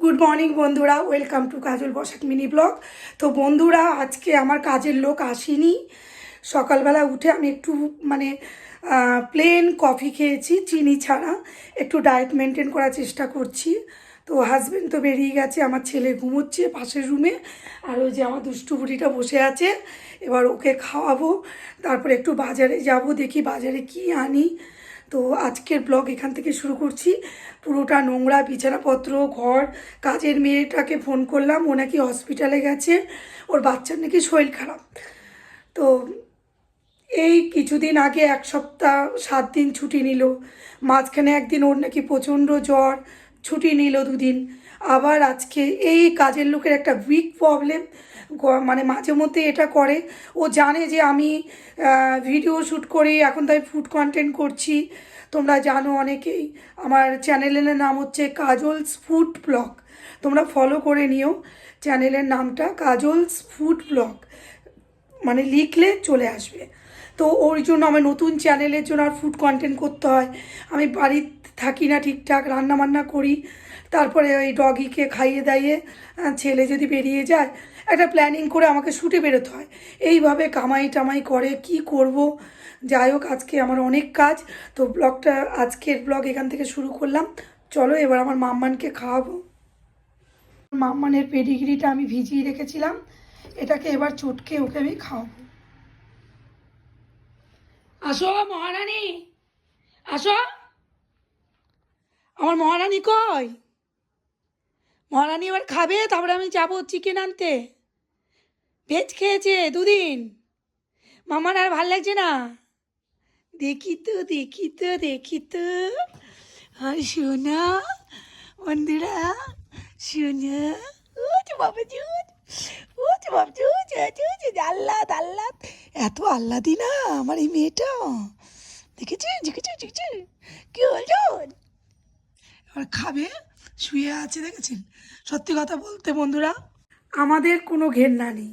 Good morning বন্ধুরা। Welcome to Kajal Basak mini blog তো বন্ধুরা, আজকে আমার কাজের লোক আসেনি। সকালবেলা উঠে আমি একটু মানে প্লেন কফি খেয়েছি, চিনি ছাড়া। একটু ডায়েট মেনটেন করার চেষ্টা করছি। তো হাজব্যান্ড তো বেরিয়ে গেছে, আমার ছেলে ঘুমোচ্ছে পাশের রুমে আর ওই যে আমার দুষ্টু বুড়িটা বসে আছে। এবার ওকে খাওয়াবো। তারপরে একটু বাজারে যাব, দেখি বাজারে কি আনি। তো আজকের ব্লগ এখান থেকে শুরু করছি। পুরোটা নোংরা বিছানাপত্র, ঘর, কাজের মেয়েটাকে ফোন করলাম। ও নাকি হসপিটালে গেছে। ওর বাচ্চার নাকি শরীর খারাপ। তো এই কিছুদিন আগে এক সপ্তাহ সাত দিন ছুটি নিল। মাঝখানে একদিন ওর নাকি প্রচণ্ড জ্বর, ছুটি নিল দুদিন। আবার আজকে এই কাজের লোকের একটা উইক প্রবলেম মানে মাঝে মধ্যে এটা করে। ও জানে যে আমি ভিডিও শ্যুট করি, এখন তাই ফুড কন্টেন্ট করছি। তোমরা জানো অনেকেই, আমার চ্যানেলের নাম হচ্ছে কাজলস ফুড ব্লগ তোমরা ফলো করে নিও চ্যানেলের নামটা, কাজলস ফুড ব্লগ মানে লিখলে চলে আসবে। তো ওর জন্য আমার নতুন চ্যানেলের জন্য আর ফুড কন্টেন্ট করতে হয়। আমি বাড়িতে থাকি না ঠিকঠাক রান্না বান্না করি। তারপরে ওই ডগিকে খাইয়ে দাইয়ে ছেলে যদি বেরিয়ে যায়, একটা প্ল্যানিং করে আমাকে শুটে বেরোতে হয়। এইভাবে কামাই টামাই করে, কি করব? যাই হোক, আজকে আমার অনেক কাজ। তো ব্লগটা, আজকের ব্লগ এখান থেকে শুরু করলাম। চলো, এবার আমার মাম্মানকে খাওয়াবো। মাম্মানের পেডিগ্রিটা আমি ভিজিয়ে রেখেছিলাম। এটাকে এবার চটকে ওকে আমি খাওয়াবো। আসো, মহারানী! আসো! আমার মহারানী কই? মহারানী এবার খাবে? তারপরে আমি যাব চিকেন আনতে। ভেজ খেয়েছে দুদিন। মামার আর ভালো লাগছে না? দেখি তো দেখি তো দেখি তো। সোনা বন্ধুরা সোনা ও বাবা জুট ও বাবা জুট আল্লাহ আল্লাহ এত আল্লাদি না আমার এই মেয়েটা। দেখেছি কি হলো আর খাবে? শুয়ে আছে দেখেছেন? সত্যি কথা বলতে বন্ধুরা, আমাদের কোনো ঘেন্না নেই।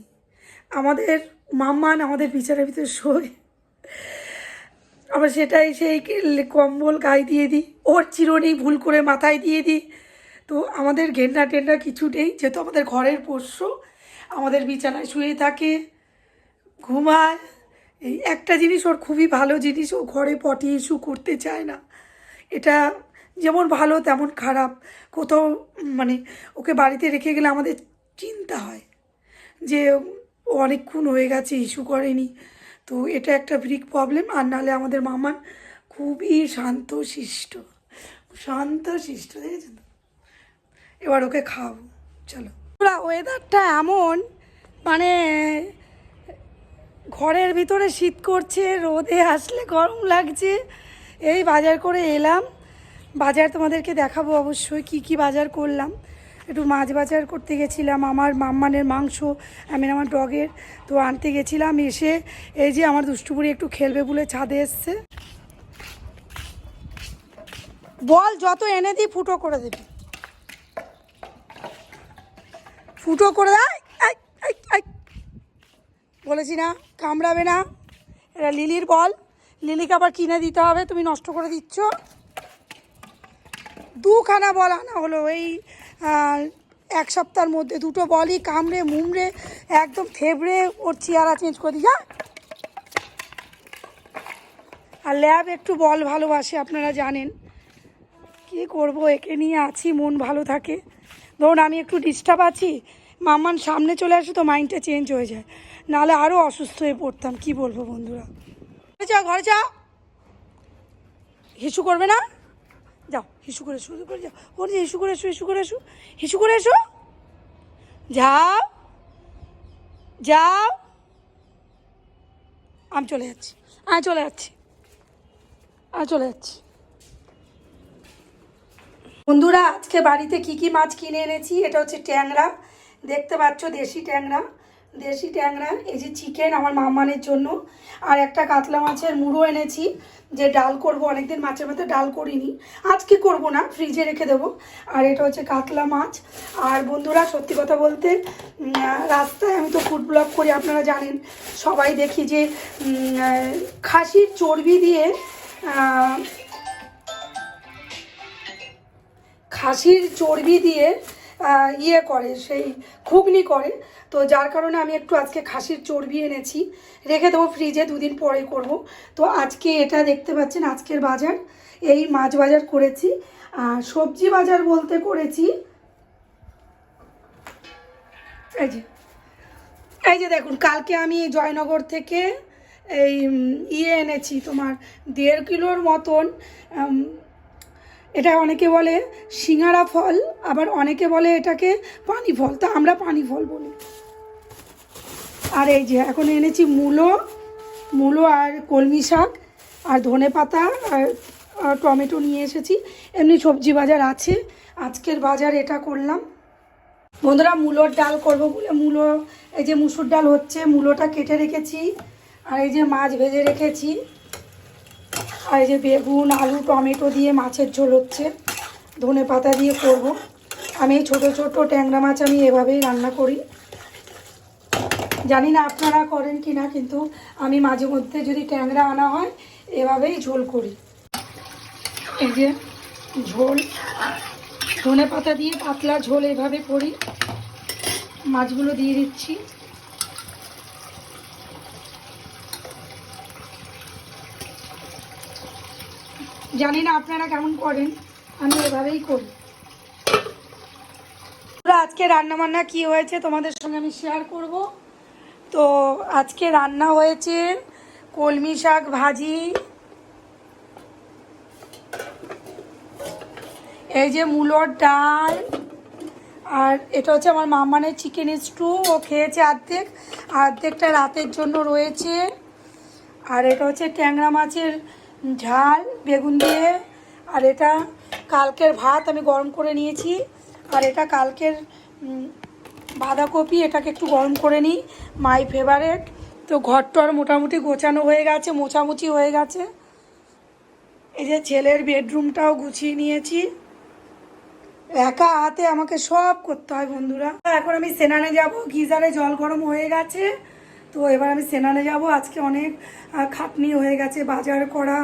আমাদের মাম্মান আমাদের বিচারের ভিতরে শোয় আবার সেটাই সেই কম্বল গায়ে দিয়ে দিই, ওর চিরুনি ভুল করে মাথায় দিয়ে দিই। তো আমাদের ঘেন্না টেন্না কিছু নেই, যেহেতু আমাদের ঘরের পোষ্য, আমাদের বিছানায় শুয়ে থাকে, ঘুমায়। এই একটা জিনিস ওর খুবই ভালো জিনিস, ও ঘরে পটি ইস্যু করতে চায় না। এটা যেমন ভালো, তেমন খারাপ। কোথাও মানে ওকে বাড়িতে রেখে গেলে আমাদের চিন্তা হয় যে, ও অনেকক্ষণ হয়ে গেছে, ইস্যু করেনি। তো এটা একটা ব্রিক প্রবলেম আর নাহলে আমাদের মামার খুবই শান্ত শিষ্ট শান্ত শিষ্ট দেখেছেন? এবার ওকে খাওয়াবো, চলো। ওয়েদারটা এমন মানে ঘরের ভিতরে শীত করছে, রোদে আসলে গরম লাগছে। এই বাজার করে এলাম বাজার তোমাদেরকে দেখাবো অবশ্যই, কি কি বাজার করলাম। একটু মাছ বাজার করতে গেছিলাম, আমার মাম্মানের মাংস, আমি আমার ডগের, তো আনতে গেছিলাম, এসে এই যে আমার দুষ্টুপুরি একটু খেলবে বলে ছাদে এসছে। বল, যত এনে দিই ফুটো করে দেবে। ফুটো করে দেয়। বলেছি না, কামড়াবে না। এটা লিলির বল, লিলিকে আবার কিনে দিতে হবে, তুমি নষ্ট করে দিচ্ছ। দুখানা বল আনা হলো, এই এক সপ্তাহের মধ্যে দুটো বলই কামড়ে মুমড়ে একদম থেবড়ে ওর চেয়ারা চেঞ্জ করে দিই, যা। আর ল্যাব একটু বল ভালোবাসে, আপনারা জানেন। কি করব, একে নিয়ে আছি, মন ভালো থাকে। ধরুন আমি একটু ডিস্টার্ব আছি মাম্মান সামনে চলে আসে তো মাইন্ডটা চেঞ্জ হয়ে যায়। নাহলে আরও অসুস্থ হয়ে পড়তাম, কি বলব বন্ধুরা। ঘরে যাও ঘরে যাও। হিসু করবে না? হিসু করে এসো করে যাও। ওর যে হিসু করে এসো, হিসু করে এসো। হিসু করে এসো। যাও। যাও। আমি চলে যাচ্ছি। আমি চলে যাচ্ছি। আমি চলে যাচ্ছি। বন্ধুরা, আজকে বাড়িতে কি কি মাছ কিনে এনেছি? এটা হচ্ছে ট্যাংরা। দেখতে পাচ্ছ, দেশি ট্যাংরা। দেশি ট্যাংরা, এই যে চিকেন আমার মামানের জন্য। আর একটা কাতলা মাছের মুড়ো এনেছি, যে ডাল করব, অনেকদিন মাছের মধ্যে ডাল করিনি। আজকে করব না ফ্রিজে রেখে দেবো। আর এটা হচ্ছে কাতলা মাছ। আর বন্ধুরা, সত্যি কথা বলতে রাস্তায় আমি তো ফুড ব্লগ করি, আপনারা জানেন। সবাই দেখি যে খাসির চর্বি দিয়ে খাসির চর্বি দিয়ে ইয়ে করে, সেই ঘুগনি করে। তো যার কারণে আমি একটু আজকে খাসির চর্বি এনেছি। রেখে দেবো ফ্রিজে দুদিন পরে করব। তো আজকে এটা দেখতে পাচ্ছেন, আজকের বাজার। এই মাছ বাজার করেছি। আর সবজি বাজার বলতে করেছি। এই যে এই যে দেখুন, কালকে আমি জয়নগর থেকে এই ইয়ে এনেছি তোমার দেড় কিলোর মতন এটা অনেকে বলে সিঙ্গারা ফল, আবার অনেকে বলে এটাকে পানি ফল। তা আমরা পানি ফল বলি। আর এই যে, এখন এনেছি মূলো মূলো আর কলমি শাক, আর ধনে পাতা, আর টমেটো নিয়ে এসেছি। এমনি সবজি বাজার আছে, আজকের বাজার এটা করলাম। বন্ধুরা, মূলোর ডাল করব বলে, মূলো, এই যে মুসুর ডাল হচ্ছে, মূলোটা কেটে রেখেছি, আর এই যে মাছ ভেজে রেখেছি। আর এই যে বেগুন, আলু, টমেটো দিয়ে মাছের ঝোল হচ্ছে, ধনে পাতা দিয়ে করব। আমি এই ছোটো ছোটো ট্যাংরা মাছ আমি এভাবেই রান্না করি। জানি না আপনারা করেন কি না, কিন্তু আমি মাঝে মধ্যে যদি ট্যাংরা আনা হয়, এভাবেই ঝোল করি। এই যে ঝোল, ধনে পাতা দিয়ে পাতলা ঝোল এভাবে করি। মাছগুলো দিয়ে দিচ্ছি। জানি না আপনারা কেমন করেন, আমি এভাবেই করি। আজকে রান্না বান্না কি হয়েছে তোমাদের সঙ্গে আমি শেয়ার করব। তো আজকে রান্না হয়েছে কলমি শাক ভাজি। এই যে মূলোর ডাল, আর এটা হচ্ছে আমার মামানের চিকেন স্টু ও খেয়েছে অর্ধেক, অর্ধেকটা রাতের জন্য রয়েছে। আর এটা হচ্ছে ট্যাংরা মাছের ঝাল, বেগুন দিয়ে। আর এটা কালকের ভাত আমি গরম করে নিয়েছি, আর এটা কালকের বাঁধাকপি, এটাকে একটু গরম করে নিই। মাই ফেভারেট তো ঘরটর মোটামুটি গোছানো হয়ে গেছে, মোছামুছি হয়ে গেছে। এই যে ছেলের বেডরুমটাও গুছিয়ে নিয়েছি। একা হাতে আমাকে সব করতে হয় বন্ধুরা। এখন আমি সেনানে যাব, গিজারে জল গরম হয়ে গেছে। তো এবার আমি সেনানে যাব, আজকে অনেক খাটনি হয়ে গেছে, বাজার করা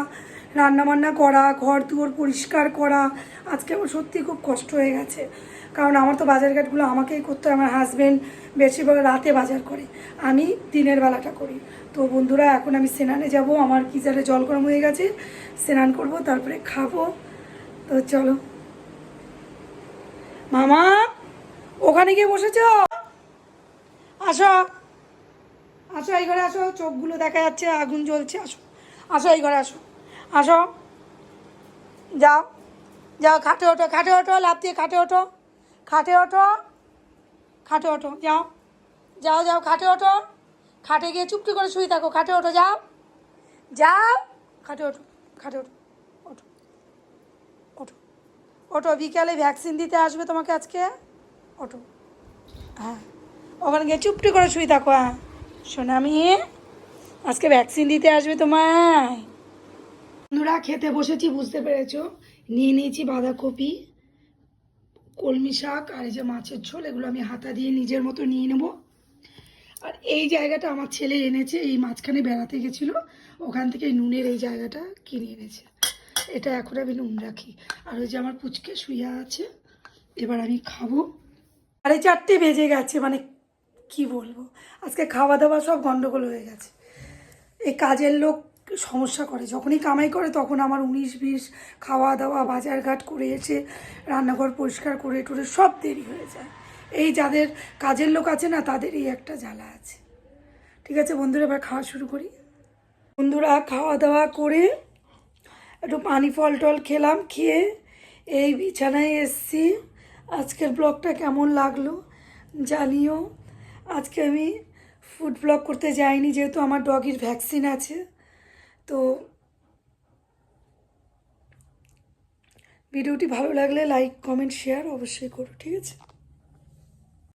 রান্নাবান্না করা ঘর দুয়ার পরিষ্কার করা, আজকে আমার সত্যি খুব কষ্ট হয়ে গেছে। কারণ আমার তো বাজার ঘাটগুলো আমাকেই করতে হয়, আমার হাজব্যান্ড বেশিরভাগ রাতে বাজার করে, আমি দিনের বেলাটা করি। তো বন্ধুরা, এখন আমি স্নানে যাব, আমার গিজারে জল গরম হয়ে গেছে, স্নান করব, তারপরে খাব। তো চলো। মামা, ওখানে গিয়ে বসেছ? আসো। আসো, এই ঘরে আসো, চোখগুলো দেখা যাচ্ছে, আগুন জ্বলছে, আসো। আসো, এই ঘরে আসো। আসো। যাও। যাও, খাটে ওঠো খাটে ওঠো লাভ দিয়ে খাটে ওঠো। খাটে ওঠো। খাটে ওঠো, যাও। যাও যাও, খাটে ওঠো। খাটে গিয়ে চুপটি করে শুয়ে থাকো, খাটে ওঠো, যাও। যাও। খাটে ওঠো খাটে ওঠো ওঠো ওঠো। ওঠো, বিকালে ভ্যাকসিন দিতে আসবে তোমাকে আজকে? ওঠো। হ্যাঁ। ওখানে গিয়ে চুপটি করে শুয়ে থাকো হ্যাঁ। সোনামি, আজকে ভ্যাকসিন দিতে আসবে তোমায়। বন্ধুরা, খেতে বসেছি, বুঝতে পেরেছ? নিয়ে নিয়েছি বাঁধাকপি, কলমি শাক, আর এই যে মাছের ঝোল, এগুলো আমি হাতা দিয়ে নিজের মতো নিয়ে নেব। আর এই জায়গাটা আমার ছেলে এনেছে, এই মাঝখানে বেড়াতে গেছিল, ওখান থেকে এই নুনের এই জায়গাটা কিনে এনেছে। এটা এখন আমি নুন রাখি। আর ওই যে আমার পুচকে শুয়ে আছে, এবার আমি খাব। সাড়ে চারটে বেজে গেছে মানে কি বলব? আজকে খাওয়া দাওয়া সব গন্ডগোল হয়ে গেছে। এই কাজের লোক সমস্যা করে। যখনই কামাই করে তখন আমার উনিশ বিশ খাওয়া দাওয়া, বাজারঘাট করে এসে রান্নাঘর পরিষ্কার করে টরে সব দেরি হয়ে যায়। এই যাদের কাজের লোক আছে না, তাদেরই একটা জ্বালা আছে। ঠিক আছে বন্ধুরা, এবার খাওয়া শুরু করি। বন্ধুরা, খাওয়া দাওয়া করে একটু পানি ফল টল খেলাম, খেয়ে এই বিছানায় এসছি। আজকের ব্লগটা কেমন লাগল জানিও। আজকে আমি ফুড ব্লগ করতে যাইনি, যেহেতু আমার ডগির ভ্যাকসিন আছে। তো ভিডিওটি ভালো লাগলে লাইক কমেন্ট শেয়ার অবশ্যই করো ঠিক আছে?